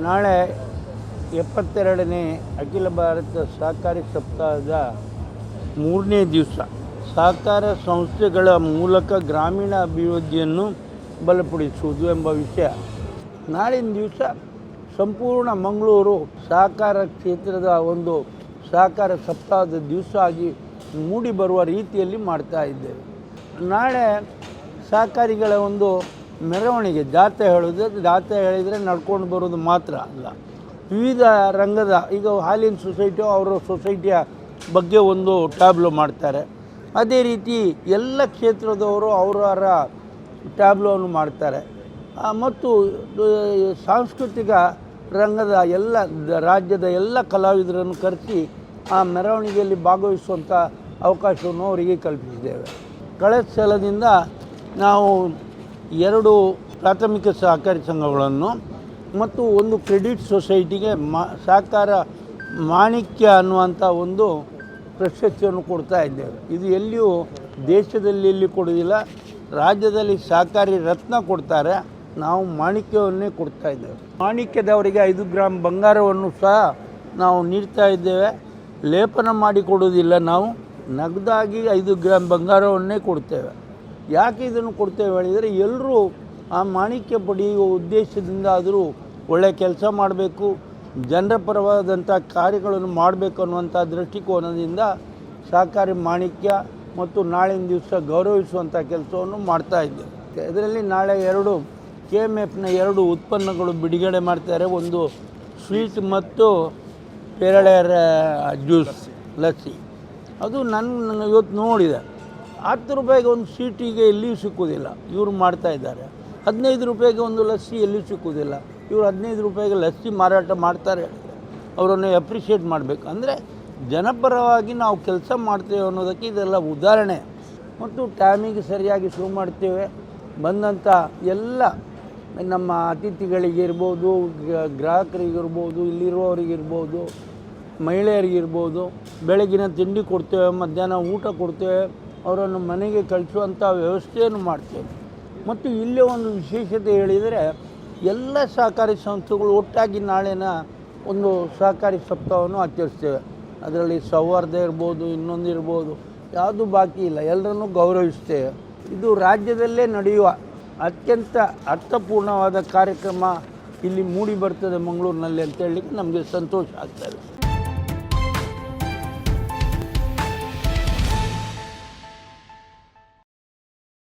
ನಾಳೆ ಎಪ್ಪತ್ತೆರಡನೇ ಅಖಿಲ ಭಾರತ ಸಹಕಾರಿ ಸಪ್ತಾಹದ ಮೂರನೇ ದಿವಸ ಸಹಕಾರ ಸಂಸ್ಥೆಗಳ ಮೂಲಕ ಗ್ರಾಮೀಣ ಅಭಿವೃದ್ಧಿಯನ್ನು ಬಲಪಡಿಸುವುದು ಎಂಬ ವಿಷಯ. ನಾಳಿನ ದಿವಸ ಸಂಪೂರ್ಣ ಮಂಗಳೂರು ಸಹಕಾರ ಕ್ಷೇತ್ರದ ಒಂದು ಸಹಕಾರ ಸಪ್ತಾಹದ ದಿವಸ ಆಗಿ ಮೂಡಿ ಬರುವ ರೀತಿಯಲ್ಲಿ ಮಾಡ್ತಾ ಇದ್ದೇವೆ. ನಾಳೆ ಸಹಕಾರಿಗಳ ಒಂದು ಮೆರವಣಿಗೆ, ಜಾತ್ರೆ ಹೇಳೋದು ಜಾತ್ರೆ ಹೇಳಿದರೆ ನಡ್ಕೊಂಡು ಬರೋದು ಮಾತ್ರ ಅಲ್ಲ. ವಿವಿಧ ರಂಗದ, ಈಗ ಹಾಲಿನ ಸೊಸೈಟಿ ಅವರ ಸೊಸೈಟಿಯ ಬಗ್ಗೆ ಒಂದು ಟ್ಯಾಬ್ಲೋ ಮಾಡ್ತಾರೆ. ಅದೇ ರೀತಿ ಎಲ್ಲ ಕ್ಷೇತ್ರದವರು ಅವರವರ ಟ್ಯಾಬ್ಲೋವನ್ನು ಮಾಡ್ತಾರೆ. ಮತ್ತು ಸಾಂಸ್ಕೃತಿಕ ರಂಗದ ಎಲ್ಲ ರಾಜ್ಯದ ಎಲ್ಲ ಕಲಾವಿದರನ್ನು ಕರೆಸಿ ಆ ಮೆರವಣಿಗೆಯಲ್ಲಿ ಭಾಗವಹಿಸುವಂಥ ಅವಕಾಶವನ್ನು ಅವರಿಗೆ ಕಲ್ಪಿಸಿದ್ದೇವೆ. ಕಳೆದ ಸಲದಿಂದ ನಾವು ಎರಡು ಪ್ರಾಥಮಿಕ ಸಹಕಾರಿ ಸಂಘಗಳನ್ನು ಮತ್ತು ಒಂದು ಕ್ರೆಡಿಟ್ ಸೊಸೈಟಿಗೆ ಮಾ, ಸಹಕಾರ ಮಾಣಿಕ್ಯ ಅನ್ನುವಂಥ ಒಂದು ಪ್ರಶಸ್ತಿಯನ್ನು ಕೊಡ್ತಾ ಇದ್ದೇವೆ. ಇದು ಎಲ್ಲಿಯೂ ದೇಶದಲ್ಲಿ ಎಲ್ಲಿ ಕೊಡೋದಿಲ್ಲ ರಾಜ್ಯದಲ್ಲಿ ಸಹಕಾರಿ ರತ್ನ ಕೊಡ್ತಾರೆ, ನಾವು ಮಾಣಿಕ್ಯವನ್ನೇ ಕೊಡ್ತಾ ಇದ್ದೇವೆ. ಮಾಣಿಕ್ಯದವರಿಗೆ ಐದು ಗ್ರಾಮ್ ಬಂಗಾರವನ್ನು ಸಹ ನಾವು ನೀಡ್ತಾ ಇದ್ದೇವೆ. ಲೇಪನ ಮಾಡಿ ಕೊಡೋದಿಲ್ಲ ನಾವು, ನಗದಾಗಿ ಐದು ಗ್ರಾಮ್ ಬಂಗಾರವನ್ನೇ ಕೊಡ್ತೇವೆ. ಯಾಕೆ ಇದನ್ನು ಕೊಡ್ತೇವೆ ಹೇಳಿದರೆ ಎಲ್ಲರೂ ಆ ಮಾಣಿಕ್ಯ ಪಡೆಯುವ ಉದ್ದೇಶದಿಂದ ಆದರೂ ಒಳ್ಳೆಯ ಕೆಲಸ ಮಾಡಬೇಕು, ಜನರ ಪರವಾದಂಥ ಕಾರ್ಯಗಳನ್ನು ಮಾಡಬೇಕು ಅನ್ನುವಂಥ ದೃಷ್ಟಿಕೋನದಿಂದ ಸಹಕಾರಿ ಮಾಣಿಕ್ಯ ಮತ್ತು ನಾಳಿನ ದಿವಸ ಗೌರವಿಸುವಂಥ ಕೆಲಸವನ್ನು ಮಾಡ್ತಾ ಇದ್ದೇವೆ. ಇದರಲ್ಲಿ ನಾಳೆ ಎರಡು ಕೆ ಎಂ ಎಫ್ನ ಎರಡು ಉತ್ಪನ್ನಗಳು ಬಿಡುಗಡೆ ಮಾಡ್ತಾರೆ, ಒಂದು ಸ್ವೀಟ್ ಮತ್ತು ಪೇರಳೆಯರ ಜ್ಯೂಸ್, ಲಸ್ಸಿ. ಅದು ನನ್ನ ಇವತ್ತು ನೋಡಿದೆ. ಹತ್ತು ರೂಪಾಯಿಗೆ ಒಂದು ಸೀಟಿಗೆ ಎಲ್ಲಿಯೂ ಸಿಕ್ಕುವುದಿಲ್ಲ. ಇವರು ಮಾಡ್ತಾ ಇದ್ದಾರೆ. ಹದಿನೈದು ರೂಪಾಯಿಗೆ ಒಂದು ಲಸ್ಸಿ ಎಲ್ಲಿಯೂ ಸಿಕ್ಕುವುದಿಲ್ಲ. ಇವರು ಹದಿನೈದು ರೂಪಾಯಿಗೆ ಲಸ್ಸಿ ಮಾರಾಟ ಮಾಡ್ತಾರೆ. ಅವರನ್ನು ಎಪ್ರಿಷಿಯೇಟ್ ಮಾಡಬೇಕು. ಅಂದರೆ ಜನಪರವಾಗಿ ನಾವು ಕೆಲಸ ಮಾಡ್ತೇವೆ ಅನ್ನೋದಕ್ಕೆ ಇದೆಲ್ಲ ಉದಾಹರಣೆ. ಮತ್ತು ಟೈಮಿಗೆ ಸರಿಯಾಗಿ ಶುರು ಮಾಡ್ತೇವೆ. ಬಂದಂಥ ಎಲ್ಲ ನಮ್ಮ ಅತಿಥಿಗಳಿಗಿರ್ಬೋದು ಇರ್ಬೋದು ಗ್ರಾಹಕರಿಗಿರ್ಬೋದು, ಇಲ್ಲಿರುವವರಿಗಿರ್ಬೋದು, ಮಹಿಳೆಯರಿಗಿರ್ಬೋದು, ಬೆಳಗಿನ ತಿಂಡಿ ಕೊಡ್ತೇವೆ, ಮಧ್ಯಾಹ್ನ ಊಟ ಕೊಡ್ತೇವೆ. ಅವರನ್ನು ಮನೆಗೆ ಕಳಿಸುವಂಥ ವ್ಯವಸ್ಥೆಯನ್ನು ಮಾಡ್ತೇವೆ. ಮತ್ತು ಇಲ್ಲೇ ಒಂದು ವಿಶೇಷತೆ ಹೇಳಿದರೆ, ಎಲ್ಲ ಸಹಕಾರಿ ಸಂಸ್ಥೆಗಳು ಒಟ್ಟಾಗಿ ನಾಳಿನ ಒಂದು ಸಹಕಾರಿ ಸಪ್ತಾಹವನ್ನು ಆಚರಿಸ್ತೇವೆ. ಅದರಲ್ಲಿ ಸೌಹಾರ್ದ ಇರ್ಬೋದು, ಇನ್ನೊಂದು ಇರ್ಬೋದು, ಯಾವುದು ಬಾಕಿ ಇಲ್ಲ, ಎಲ್ಲರನ್ನೂ ಗೌರವಿಸ್ತೇವೆ. ಇದು ರಾಜ್ಯದಲ್ಲೇ ನಡೆಯುವ ಅತ್ಯಂತ ಅರ್ಥಪೂರ್ಣವಾದ ಕಾರ್ಯಕ್ರಮ ಇಲ್ಲಿ ಮೂಡಿ ಬರ್ತದೆ ಮಂಗಳೂರಿನಲ್ಲಿ ಅಂತ ಹೇಳಲಿಕ್ಕೆ ನಮಗೆ ಸಂತೋಷ ಆಗ್ತದೆ.